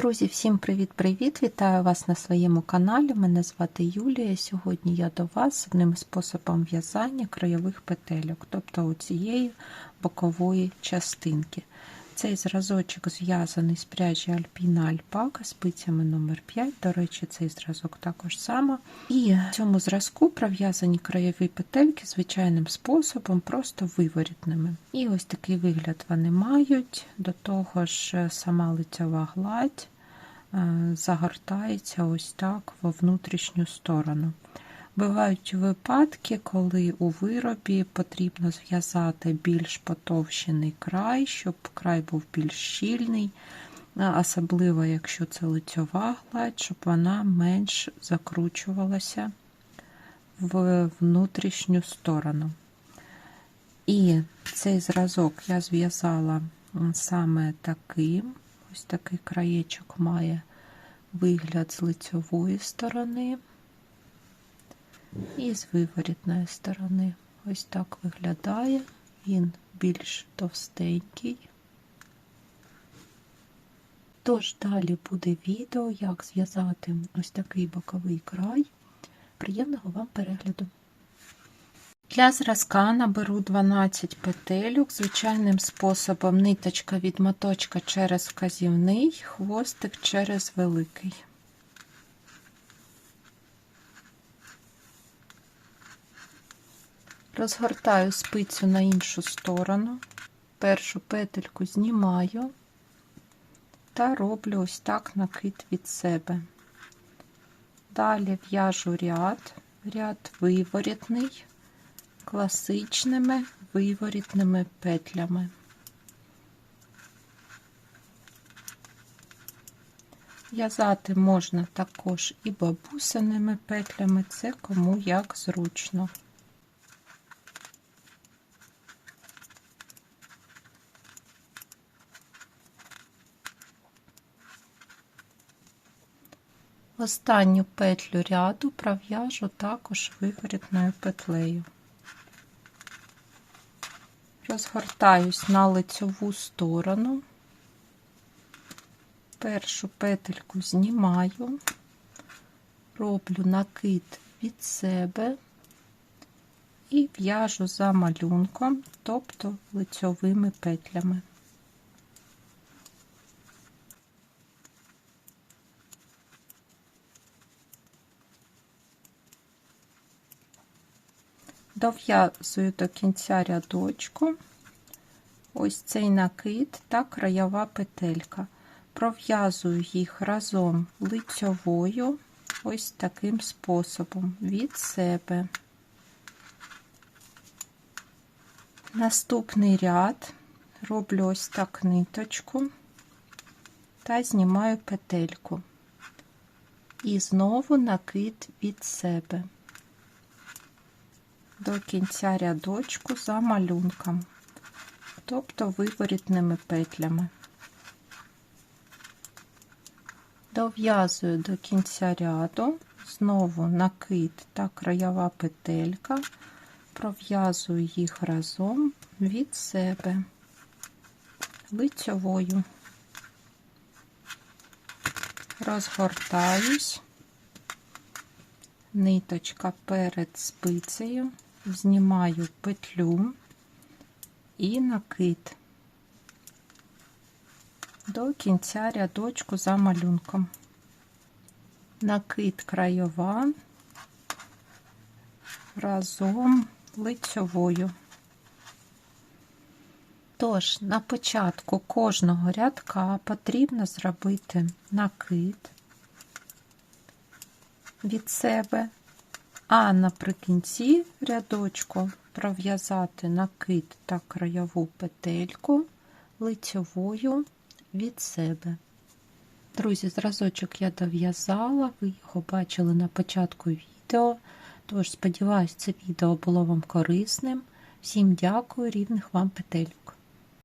Друзі, всім привіт-привіт! Вітаю вас на своєму каналі. Мене звати Юлія. Сьогодні я до вас з одним способом в'язання краєвих петельок, тобто у цієї бокової частинки. Цей зразочок зв'язаний з пряжі Альпіна Альпака спицями номер 5 До речі, цей зразок також само. І в цьому зразку пров'язані краєві петельки звичайним способом, просто виворітними. І ось такий вигляд вони мають. До того ж, сама лицьова гладь загортається ось так во внутрішню сторону. Бувають випадки, коли у виробі потрібно зв'язати більш потовщений край, щоб край був більш щільний, особливо, якщо це лицьова гладь, щоб вона менш закручувалася в внутрішню сторону. І цей зразок я зв'язала саме таким. Ось такий краєчок має вигляд з лицьової сторони. І з виворітної сторони. Ось так виглядає, він більш товстенький. Тож далі буде відео, як зв'язати ось такий боковий край. Приємного вам перегляду! Для зразка наберу 12 петельок, звичайним способом ниточка від моточка через вказівний, хвостик через великий. Розгортаю спицю на іншу сторону, першу петельку знімаю та роблю ось так накид від себе. Далі в'яжу ряд, ряд виворітний, класичними виворітними петлями. В'язати можна також і бабусиними петлями, це кому як зручно. Останню петлю ряду пров'яжу також виворітною петлею. Розгортаюсь на лицьову сторону, першу петельку знімаю, роблю накид від себе і в'яжу за малюнком, тобто лицьовими петлями. Дов'язую до кінця рядочку ось цей накид та краєва петелька. Пров'язую їх разом лицьовою, ось таким способом від себе. Наступний ряд роблю ось так ниточку та знімаю петельку. І знову накид від себе до кінця рядочку за малюнком, тобто виворітними петлями. Дов'язую до кінця ряду, знову накид та краєва петелька, пров'язую їх разом від себе лицьовою, розгортаюсь, ниточка перед спицею знімаю петлю і накид до кінця рядочку за малюнком. Накид краєва разом лицьовою. Тож, на початку кожного рядка потрібно зробити накид від себе а наприкінці рядочку пров'язати накид та краєву петельку лицьовою від себе. Друзі, зразочок я дов'язала, ви його бачили на початку відео. Тож, сподіваюся, це відео було вам корисним. Всім дякую, рівних вам петель.